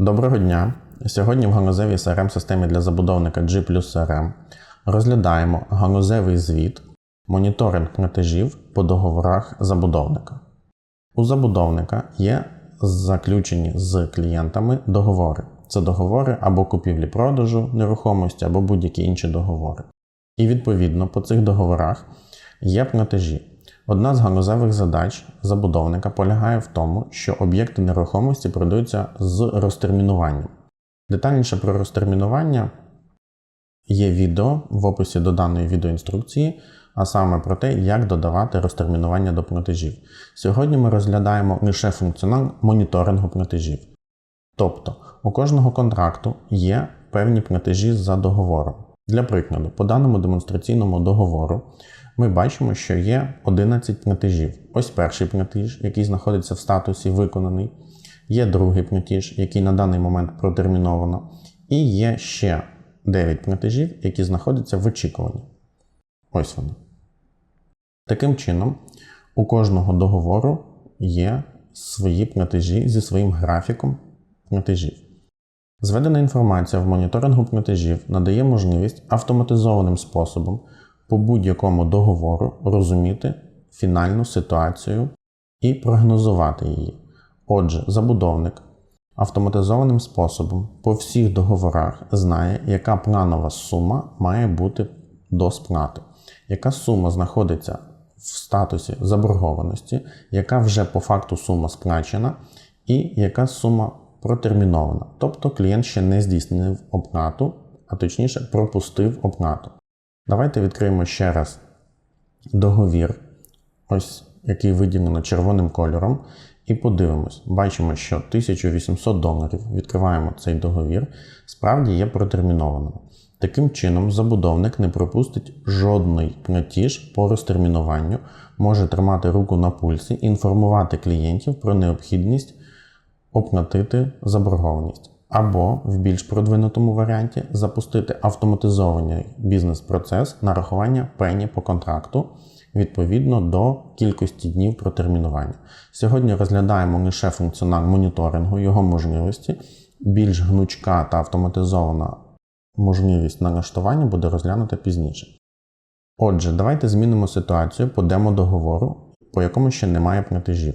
Доброго дня! Сьогодні в ганузевій crm системі для забудовника G CRM розглядаємо ганузевий звіт, моніторинг платежів по договорах забудовника. У забудовника є заключені з клієнтами договори. Це договори або купівлі-продажу нерухомості, або будь-які інші договори. І відповідно по цих договорах є платежі. Одна з ганузевих задач забудовника полягає в тому, що об'єкти нерухомості продаються з розтермінуванням. Детальніше про розтермінування є відео в описі до даної відеоінструкції, а саме про те, як додавати розтермінування до платежів. Сьогодні ми розглядаємо лише функціонал моніторингу платежів. Тобто у кожного контракту є певні платежі за договором. Для прикладу, по даному демонстраційному договору ми бачимо, що є 11 платежів. Ось перший платіж, який знаходиться в статусі виконаний, є другий платіж, який на даний момент протерміновано, і є ще 9 платежів, які знаходяться в очікуванні. Ось вони. Таким чином, у кожного договору є свої платежі зі своїм графіком платежів. Зведена інформація в моніторингу платежів надає можливість автоматизованим способом по будь-якому договору розуміти фінальну ситуацію і прогнозувати її. Отже, забудовник автоматизованим способом по всіх договорах знає, яка планова сума має бути до сплати, яка сума знаходиться в статусі заборгованості, яка вже по факту сума сплачена, і яка сума протермінована. Тобто клієнт ще не здійснив оплату, а точніше пропустив оплату. Давайте відкриємо ще раз договір, ось який виділено червоним кольором, і подивимось. Бачимо, що 1800 доларів відкриваємо цей договір, справді є протермінованим. Таким чином, забудовник не пропустить жодний платіж по розтермінуванню, може тримати руку на пульсі, інформувати клієнтів про необхідність оплатити заборгованість. Або в більш продвинутому варіанті запустити автоматизований бізнес-процес нарахування пені по контракту відповідно до кількості днів протермінування. Сьогодні розглядаємо лише функціонал моніторингу, його можливості. Більш гнучка та автоматизована можливість налаштування буде розглянута пізніше. Отже, давайте змінимо ситуацію по демо-договору, по якому ще немає платежів.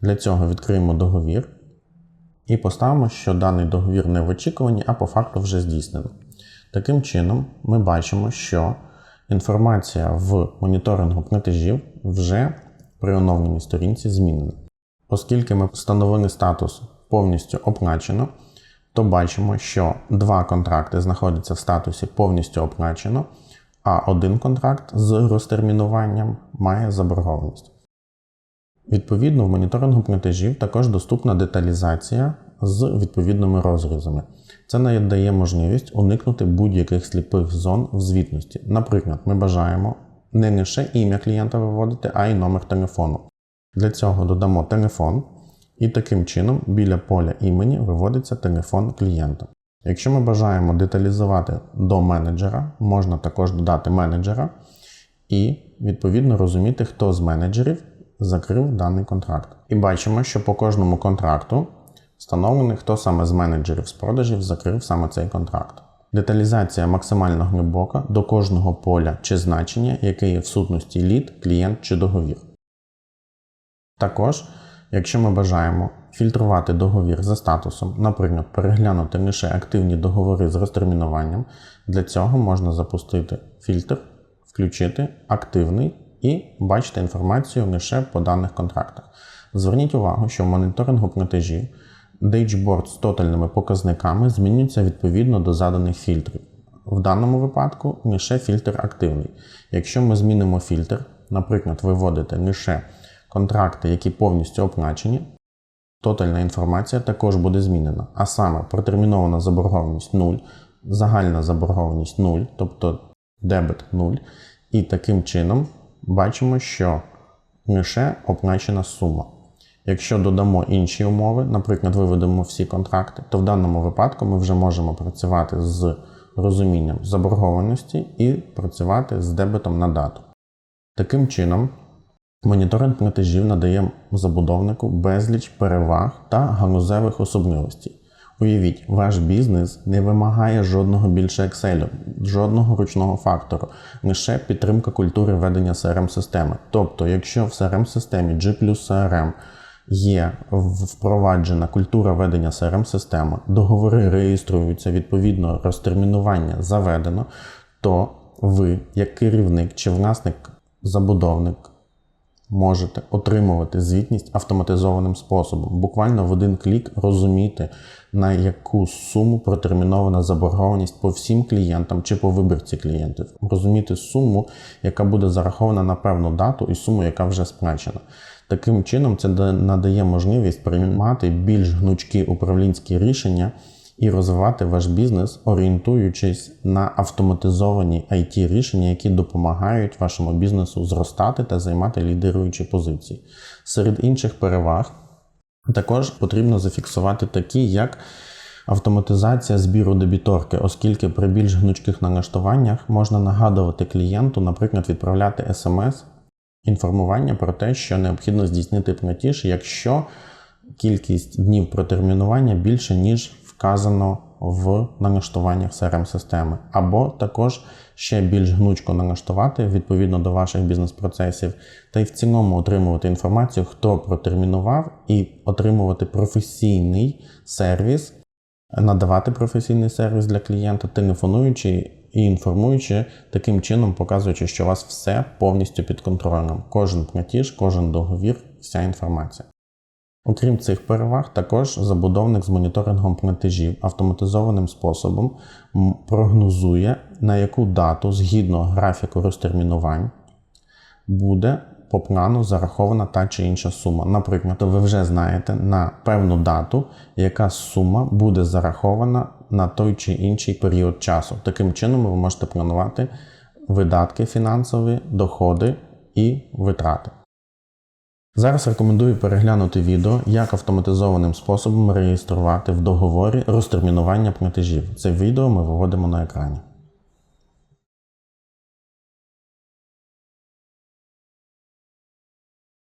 Для цього відкриємо договір. І поставимо, що даний договір не в очікуванні, а по факту вже здійснено. Таким чином, ми бачимо, що інформація в моніторингу платежів вже при оновленій сторінці змінена. Оскільки ми встановили статус повністю оплачено, то бачимо, що два контракти знаходяться в статусі повністю оплачено, а один контракт з розтермінуванням має заборгованість. Відповідно, в моніторингу платежів також доступна деталізація з відповідними розрізами. Це надає можливість уникнути будь-яких сліпих зон в звітності. Наприклад, ми бажаємо не лише ім'я клієнта виводити, а й номер телефону. Для цього додамо телефон, і таким чином біля поля імені виводиться телефон клієнта. Якщо ми бажаємо деталізувати до менеджера, можна також додати менеджера і відповідно розуміти, хто з менеджерів закрив даний контракт. І бачимо, що по кожному контракту встановлений, хто саме з менеджерів з продажів закрив саме цей контракт. Деталізація максимально глибока до кожного поля чи значення, яке є в сутності лід, клієнт чи договір. Також, якщо ми бажаємо фільтрувати договір за статусом, наприклад, переглянути лише активні договори з розтермінуванням, для цього можна запустити фільтр, включити активний і бачити інформацію лише по даних контрактах. Зверніть увагу, що в моніторингу платежів Dashboard з тотальними показниками змінюється відповідно до заданих фільтрів. В даному випадку лише фільтр активний. Якщо ми змінимо фільтр, наприклад, виводити лише контракти, які повністю оплачені, тотальна інформація також буде змінена. А саме протермінована заборгованість 0, загальна заборгованість 0, тобто дебет 0. І таким чином бачимо, що лише оплачена сума. Якщо додамо інші умови, наприклад, виведемо всі контракти, то в даному випадку ми вже можемо працювати з розумінням заборгованості і працювати з дебетом на дату. Таким чином, моніторинг платежів надає забудовнику безліч переваг та ганузевих особливостей. Уявіть, ваш бізнес не вимагає жодного більше Excel, жодного ручного фактору, лише підтримка культури ведення CRM-системи. Тобто, якщо в CRM-системі G плюс CRM є впроваджена культура ведення CRM-системи, договори реєструються, відповідно розтермінування заведено, то ви, як керівник чи власник забудовник, можете отримувати звітність автоматизованим способом, буквально в один клік розуміти, на яку суму протермінована заборгованість по всім клієнтам чи по вибірці клієнтів, розуміти суму, яка буде зарахована на певну дату, і суму, яка вже сплачена. Таким чином, це надає можливість приймати більш гнучкі управлінські рішення і розвивати ваш бізнес, орієнтуючись на автоматизовані it рішення, які допомагають вашому бізнесу зростати та займати лідируючі позиції. Серед інших переваг також потрібно зафіксувати такі, як автоматизація збіру дебіторки, оскільки при більш гнучких налаштуваннях можна нагадувати клієнту, наприклад, відправляти смс. Інформування про те, що необхідно здійснити платіж, якщо кількість днів протермінування більше, ніж вказано в налаштуваннях CRM-системи, або також ще більш гнучко налаштувати відповідно до ваших бізнес-процесів, та й в цілому отримувати інформацію, хто протермінував, і отримувати професійний сервіс, надавати професійний сервіс для клієнта, телефонуючи. І інформуючи, таким чином показуючи, що у вас все повністю під контролем. Кожен платіж, кожен договір, вся інформація. Окрім цих переваг, також забудовник з моніторингом платежів автоматизованим способом прогнозує, на яку дату згідно графіку розтермінувань буде по плану зарахована та чи інша сума. Наприклад, ви вже знаєте на певну дату, яка сума буде зарахована на той чи інший період часу. Таким чином, ви можете планувати видатки фінансові, доходи і витрати. Зараз рекомендую переглянути відео, як автоматизованим способом реєструвати в договорі розтермінування платежів. Це відео ми виводимо на екрані.